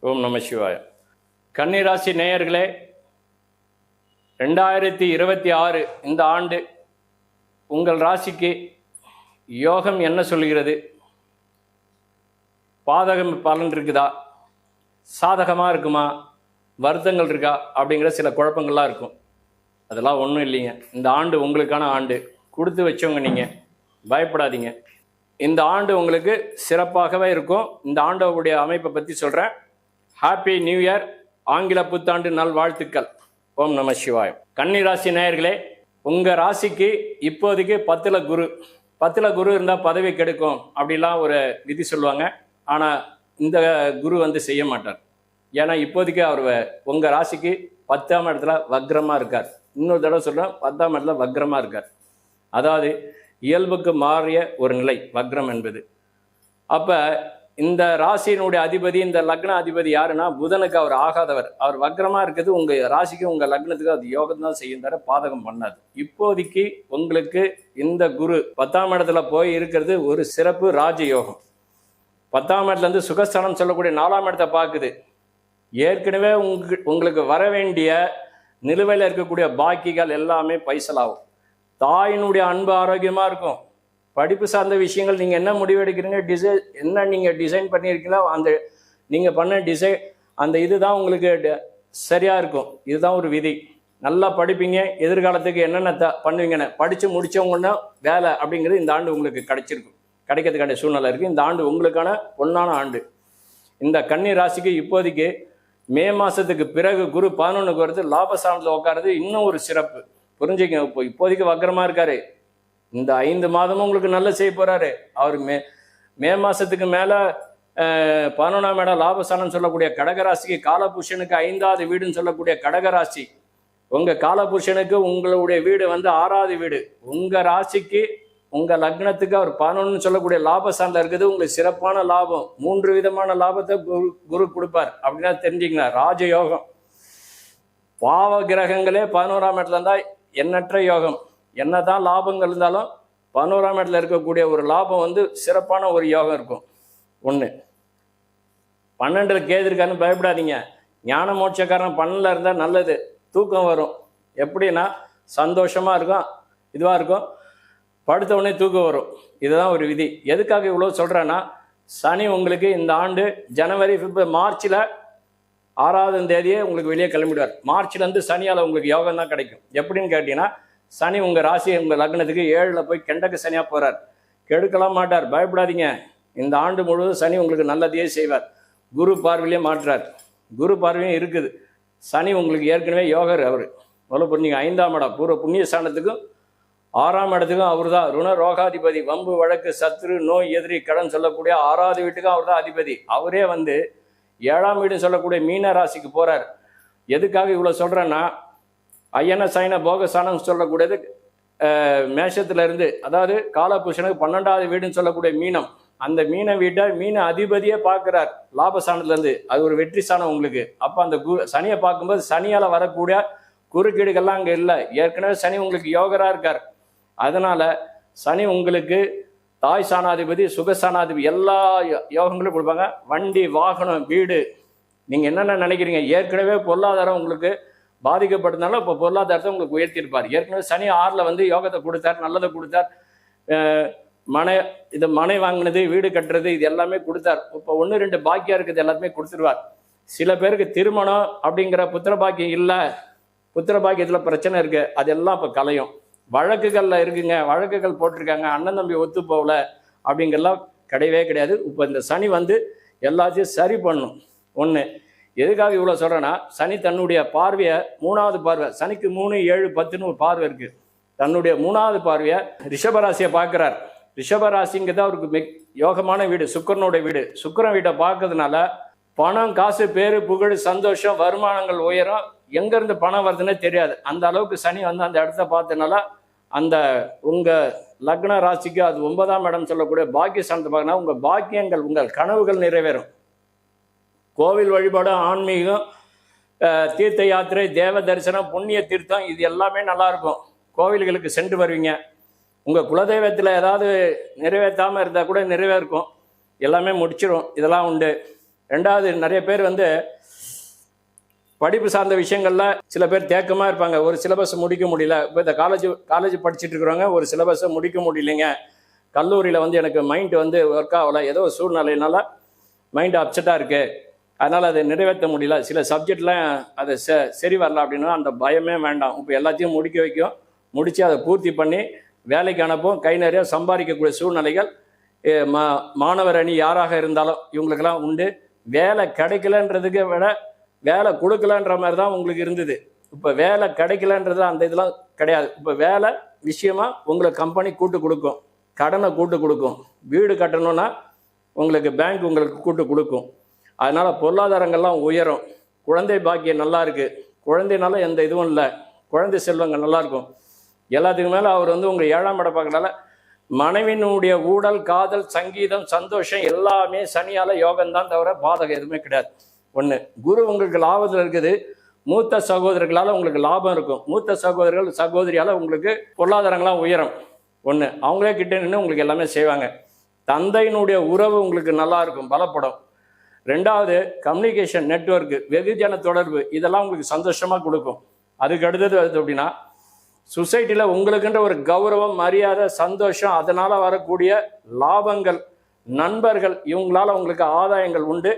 ஓம் நம சிவாய. கன்னிராசி நேயர்களே ரெண்டாயிரத்தி இருபத்தி ஆறு இந்த ஆண்டு உங்கள் ராசிக்கு யோகம் என்ன சொல்கிறது? பாதகம் பலன் இருக்குதா? சாதகமாக இருக்குமா? வருத்தங்கள் இருக்கா? அப்படிங்கிற சில குழப்பங்கள்லாம் இருக்கும். அதெல்லாம் ஒன்றும் இல்லைங்க. இந்த ஆண்டு உங்களுக்கான ஆண்டு. கொடுத்து வச்சவங்க நீங்கள் பயப்படாதீங்க. இந்த ஆண்டு உங்களுக்கு சிறப்பாகவே இருக்கும். இந்த ஆண்டோடைய அமைப்பை பற்றி சொல்கிறேன் ஹாப்பி நியூ இயர் ஆங்கில புத்தாண்டு நல்வாழ்த்துக்கள். ஓம் நம சிவாயம் கன்னி ராசி நேயர்களே உங்கள் ராசிக்கு இப்போதைக்கு பத்தில் குரு. பத்தில் குரு இருந்தால் பதவி கெடுக்கும் அப்படிலாம் ஒரு விதி சொல்லுவாங்க. ஆனால் இந்த குரு வந்து செய்ய மாட்டார். ஏன்னா இப்போதைக்கு அவர் உங்கள் ராசிக்கு பத்தாம் இடத்துல வக்ரமாக இருக்கார். இன்னொரு தடவை சொல்கிறேன் பத்தாம் இடத்துல வக்ரமாக இருக்கார். அதாவது இயல்புக்கு மாறிய ஒரு நிலை வக்ரம் என்பது. அப்போ இந்த ராசியினுடைய அதிபதி இந்த லக்ன அதிபதி யாருன்னா புதனுக்கு அவர் ஆகாதவர். அவர் வக்ரமாக இருக்குது உங்கள் ராசிக்கு உங்கள் லக்னத்துக்கு அது யோகம் தான் செய்யும் தர பாதகம் பண்ணாது. இப்போதைக்கு உங்களுக்கு இந்த குரு பத்தாம் இடத்துல போய் இருக்கிறது ஒரு சிறப்பு ராஜயோகம். பத்தாம் இடத்துலேருந்து சுகஸ்தானம் சொல்லக்கூடிய நாலாம் இடத்தை பார்க்குது. ஏற்கனவே உங்க உங்களுக்கு வர வேண்டிய நிலுவையில் இருக்கக்கூடிய பாக்கிகள் எல்லாமே பைசலாகும். தாயினுடைய அன்பு ஆரோக்கியமாக இருக்கும். படிப்பு சார்ந்த விஷயங்கள் நீங்கள் என்ன முடிவெடுக்கிறீங்க டிசை டிசைன் என்ன நீங்கள் டிசைன் பண்ணியிருக்கீங்களோ அந்த நீங்கள் பண்ண டிசைன் அந்த இதுதான் உங்களுக்கு ட- இருக்கும். இதுதான் ஒரு விதி. நல்லா படிப்பீங்க எதிர்காலத்துக்கு என்னென்ன த பண்ணுவீங்கன்னு. படித்து முடித்தவங்கன்னா வேலை அப்படிங்கிறது இந்த ஆண்டு உங்களுக்கு கிடைச்சிருக்கும். கிடைக்கிறதுக்கான சூழ்நிலை இருக்குது இந்த ஆண்டு உங்களுக்கான பொன்னான ஆண்டு. இந்த கன்னி ராசிக்கு இப்போதைக்கு மே மாதத்துக்கு பிறகு குரு பதினொன்றுக்கு வருது லாபஸ்தானத்தில் உட்காருது இன்னும் ஒரு சிறப்பு. புரிஞ்சுக்கங்க இப்போ இப்போதைக்கு வக்கரமாக இருக்காரு. இந்த ஐந்து மாதமும் உங்களுக்கு நல்ல செய்ய போறாரு. அவர் மே மே மாசத்துக்கு மேல பதினொன்றாம் இடம் லாபஸ்தானம் சொல்லக்கூடிய கடகராசிக்கு காலபுருஷனுக்கு ஐந்தாவது வீடுன்னு சொல்லக்கூடிய கடகராசி. உங்க காலபுருஷனுக்கு உங்களுடைய வீடு வந்து ஆறாவது வீடு. உங்க ராசிக்கு உங்க லக்னத்துக்கு அவர் பதினொன்னு சொல்லக்கூடிய லாபஸ்தானில் இருக்குது. உங்களுக்கு சிறப்பான லாபம். மூன்று விதமான லாபத்தை குரு குரு கொடுப்பார். அப்படின்னா தெரிஞ்சுக்கலாம் ராஜயோகம். பாவ கிரகங்களே பதினோராம் இடத்துல இருந்தால் எண்ணற்ற யோகம். என்னதான் லாபங்கள் இருந்தாலும் பதினோராம் இடத்துல இருக்கக்கூடிய ஒரு லாபம் வந்து சிறப்பான ஒரு யோகம் இருக்கும். ஒன்று பன்னெண்டில் கேது இருக்கான்னு பயப்படாதீங்க. ஞான மோட்சக்காரன் பன்னெண்டில் இருந்தால் நல்லது. தூக்கம் வரும். எப்படின்னா சந்தோஷமாக இருக்கும் இதுவாக இருக்கும். படுத்த உடனே தூக்கம் வரும். இதுதான் ஒரு விதி. எதுக்காக இவ்வளோ சொல்கிறேன்னா சனி உங்களுக்கு இந்த ஆண்டு ஜனவரி பிப்ரவரி மார்ச்சில் ஆறாவது தேதியே உங்களுக்கு வெளியே கிளம்பிடுவார். மார்ச்லேருந்து சனியால் உங்களுக்கு யோகம் தான் கிடைக்கும். எப்படின்னு கேட்டிங்கன்னா சனி உங்கள் ராசி உங்கள் லக்னத்துக்கு ஏழில் போய் கெண்டக்கு சனியாக போகிறார் கெடுக்கலாம் மாட்டார். பயப்படாதீங்க. இந்த ஆண்டு முழுவதும் சனி உங்களுக்கு நல்லதையே செய்வார். குரு பார்வையிலே மாற்றார். குரு பார்வையும் இருக்குது. சனி உங்களுக்கு ஏற்கனவே யோகர் அவர். முதல்ல புரிஞ்சுங்க. ஐந்தாம் இடம். பூர்வ புண்ணிய ஸ்தானத்துக்கும் ஆறாம் இடத்துக்கும் அவர் தான் ருண ரோகாதிபதி வம்பு வழக்கு சத்ரு நோய் எதிரி கடன் சொல்லக்கூடிய ஆறாவது வீட்டுக்கும் அவர் தான் அதிபதி. அவரே வந்து ஏழாம் வீடு சொல்லக்கூடிய மீன ராசிக்கு போகிறார் எதுக்காக இவ்வளோ சொல்கிறேன்னா ஐயன சைன போகசானம் சொல்லக்கூடியது மேஷத்திலிருந்து அதாவது காலபூஷனுக்கு பன்னெண்டாவது வீடுன்னு சொல்லக்கூடிய மீனம். அந்த மீனை வீட்டை மீன அதிபதியே பார்க்கிறார். லாபஸ்தானத்துலேருந்து. அது ஒரு வெற்றி ஸ்தானம் உங்களுக்கு. அப்போ அந்த கு சனியை பார்க்கும்போது சனியால் வரக்கூடிய குறுக்கீடுகள்லாம் அங்கே இல்லை. ஏற்கனவே சனி உங்களுக்கு யோகராக இருக்கார். அதனால் சனி உங்களுக்கு தாய் சாணாதிபதி சுகசானாதிபதி எல்லா யோ- யோகங்களும் கொடுப்பாங்க. வண்டி வாகனம் வீடு. நீங்கள் என்னென்ன நினைக்கிறீங்க? ஏற்கனவே பொருளாதாரம் உங்களுக்கு பாதிக்கப்பட்டதுனால இப்போ பொருளாதாரத்தை உங்களுக்கு உயர்த்தியிருப்பார். ஏற்கனவே சனி ஆறில் வந்து யோகத்தை கொடுத்தார் நல்லதை கொடுத்தார். மனை இது மனை வாங்கினது வீடு கட்டுறது இது எல்லாமே கொடுத்தார். இப்போ ஒன்று ரெண்டு பாக்கியம் இருக்குது எல்லாத்தையுமே கொடுத்துருவார். சில பேருக்கு திருமணம் அப்படிங்கிற புத்திர பாக்கியம் இல்லை. புத்திர பாக்கியத்தில் பிரச்சனை இருக்கு. அதெல்லாம் இப்போ கலையும். வழக்குகளில் இருக்குங்க. வழக்குகள் போட்டிருக்காங்க. அண்ணன் தம்பி ஒத்து போகல அப்படிங்கிறலாம் கிடையவே கிடையாது. இப்போ இந்த சனி வந்து எல்லாத்தையும் சரி பண்ணும். ஒன்று எதுக்காக இவ்வளோ சொல்கிறேன்னா சனி தன்னுடைய பார்வையை மூணாவது பார்வை சனிக்கு மூணு ஏழு பத்துன்னு ஒரு பார்வை இருக்குது தன்னுடைய மூணாவது பார்வையை ரிஷபராசியை பார்க்குறார். ரிஷபராசிங்கிறது அவருக்கு மிக் யோகமான வீடு சுக்கரனுடைய வீடு. சுக்கிரன் வீட்டை பார்க்கறதுனால பணம் காசு பேரு புகழ் சந்தோஷம் வருமானங்கள் உயரும் எங்கேருந்து பணம் வருதுன்னே தெரியாது. அந்த அளவுக்கு சனி வந்து அந்த இடத்த பார்த்தனால அந்த உங்கள் லக்ன ராசிக்கு அது ஒன்பதாம் இடம் சொல்லக்கூடிய பாக்கிய ஸ்தானத்தை பார்க்கணும் உங்கள் பாக்கியங்கள் உங்கள் கனவுகள் நிறைவேறும். கோவில் வழிபாடு ஆன்மீகம் தீர்த்த யாத்திரை தேவ தரிசனம் புண்ணிய தீர்த்தம் இது எல்லாமே நல்லா இருக்கும் கோவில்களுக்கு சென்று வருவீங்க. உங்கள் குலதெய்வத்தில் ஏதாவது நிறைவேற்றாமல் இருந்தால் கூட நிறைவேற்கும். எல்லாமே முடிச்சிடும் இதெல்லாம் உண்டு. ரெண்டாவது நிறைய பேர் வந்து படிப்பு சார்ந்த விஷயங்களில் சில பேர் தேக்கமாக இருப்பாங்க. ஒரு சிலபஸ் முடிக்க முடியல. இப்போ இந்த காலேஜ் காலேஜ் படிச்சுட்டு இருக்கிறவங்க ஒரு சிலபஸை முடிக்க முடியலைங்க. கல்லூரியில் வந்து எனக்கு மைண்டு வந்து ஒர்க் ஆகலை. ஏதோ சூழ்நிலையினால மைண்டு அப்செட்டாக இருக்குது அதனால் அதை நிறைவேற்ற முடியல. சில சப்ஜெக்ட்லாம் அது ச சரி வரல அப்படின்னா அந்த பயமே வேண்டாம். இப்போ எல்லாத்தையும் முடிக்க வைக்கும். முடித்து அதை பூர்த்தி பண்ணி வேலைக்கு அனுப்பும் கை நிறைய சம்பாதிக்கக்கூடிய சூழ்நிலைகள் மா மாணவர் அணி யாராக இருந்தாலும் இவங்களுக்கெல்லாம் உண்டு. வேலை கிடைக்கலன்றதுக்கு விட வேலை கொடுக்கலன்ற மாதிரி தான் உங்களுக்கு இருந்தது. இப்போ வேலை கிடைக்கலன்றது அந்த இதெல்லாம் கிடையாது. இப்போ வேலை விஷயமா உங்களை கம்பெனி கூட்டு கொடுக்கும். கடனை கூட்டு கொடுக்கும். வீடு கட்டணும்னா உங்களுக்கு பேங்க் உங்களுக்கு கூட்டு கொடுக்கும். அதனால் பொருளாதாரங்கள்லாம் உயரும். குழந்தை பாக்கியம் நல்லா இருக்குது குழந்தைனால எந்த இதுவும் இல்லை. குழந்தை செல்வங்கள் நல்லாயிருக்கும் எல்லாத்துக்கு மேலே அவர் வந்து உங்கள் ஏழாம் இடம் பார்க்கறனால மனைவியினுடைய ஊடல் காதல் சங்கீதம் சந்தோஷம் எல்லாமே சனியால யோகம்தான் தவிர பாதகம் எதுவுமே கிடையாது. ஒன்று குரு உங்களுக்கு லாபத்தில் இருக்குது. மூத்த சகோதரர்களால் உங்களுக்கு லாபம் இருக்கும். மூத்த சகோதரர்கள் சகோதரியால் உங்களுக்கு பொருளாதாரங்களாம் உயரும். ஒன்று அவங்களே கிட்டே நின்று உங்களுக்கு எல்லாமே செய்வாங்க. தந்தையினுடைய உறவு உங்களுக்கு நல்லா இருக்கும். பலப்படும். ரெண்டாவது கம்யூனிகேஷன் நெட்வொர்க்கு வெகுஜன தொடர்பு இதெல்லாம் உங்களுக்கு சந்தோஷமாக கொடுக்கும். அதுக்கு அடுத்தது அது அப்படின்னா சொசைட்டியில் உங்களுக்குன்ற ஒரு கௌரவம் மரியாதை சந்தோஷம் அதனால் வரக்கூடிய லாபங்கள் நண்பர்கள் இவங்களால உங்களுக்கு ஆதாயங்கள் உண்டு.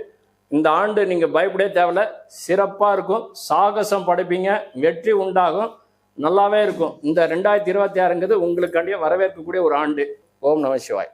இந்த ஆண்டு நீங்கள் பயப்படவே தேவையில்ல. சிறப்பாக இருக்கும். சாகசம் படைப்பீங்க. வெற்றி உண்டாகும். நல்லாவே இருக்கும். இந்த ரெண்டாயிரத்தி இருபத்தி ஆறுங்கிறது உங்களுக்காண்டியே வரவேற்கக்கூடிய ஒரு ஆண்டு. ஓம் நம சிவாய்.